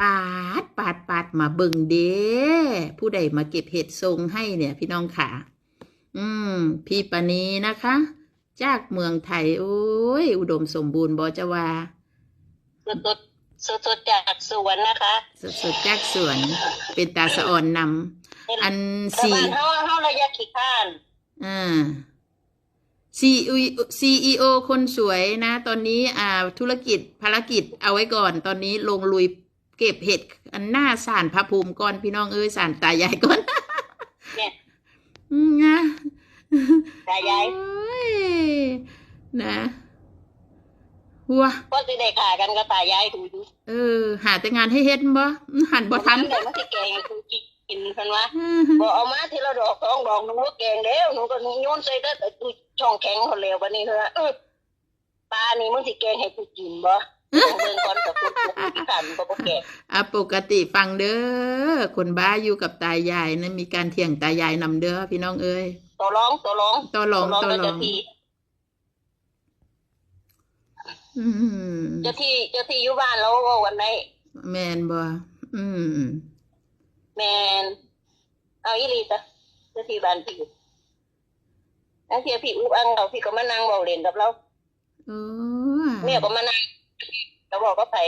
ปาดปาดปาดมาเบิ่งเด้ผู้ใดมาเก็บเห็ดทรงให้เนี่ย พี่น้องค่ะ อืม พี่ปานีนะคะ จากเมืองไทย โอ้ย อุดมสมบูรณ์บอจะว่าสดสดสดๆจากสวนนะคะสดๆจากสวน เป็นตาสะอ่อนนำอันแต่สี่บ้านเฮาเฮาระยะขี้ข้านอ่า CEO คนสวยนะ ตอนนี้อ่าธุรกิจภารกิจเอาไว้ก่อน ตอนนี้ลงลุย เก็บเห็ดอันหน้าสารพระภูมิก่อนพี่น้องเอ้ยสารตายายก่อนเนี่ยอืมนะตายายโอ้ยนะว้าก็สิได้ขากันก็ตายายดูอยู่เออ หาแต่งานให้เฮ็ดบ่หันบ่ทันเดี๋ยวมันสิแกงให้กูกินเพิ่นว่าบ่เอามาทีละดอกสองดอกหนูก็แกงแล้วหนูก็โยนใส่ได้แต่กูช่องแข็งคนแล้วบัดนี้เถอะเออปลานี่มึงสิแกงให้กูกินบ่ เบิ่งก่อนกับกูกูกันบ่บ่แกงอะปกติฟังเด้อคนบ้าอยู่กับตายายนะมีการเถียงตายายนำเด้อพี่น้องเอ้ยตัวร้องตัวร้องต่อรองต่อก็รอเจ้างที่อืมเจ้าที่เจ้าที่อยู่บ้านแล้ววันไหนแมนบ่อืม แมนเอาอีหลีจ้ะเจ้าที่บ้านพี่แล้วเทียพี่อุ๊บอังเราพี่ก็มานั่งเบาเล่นกับเราโอ้เมียก็มานั่ง แล้วบอกก็ไป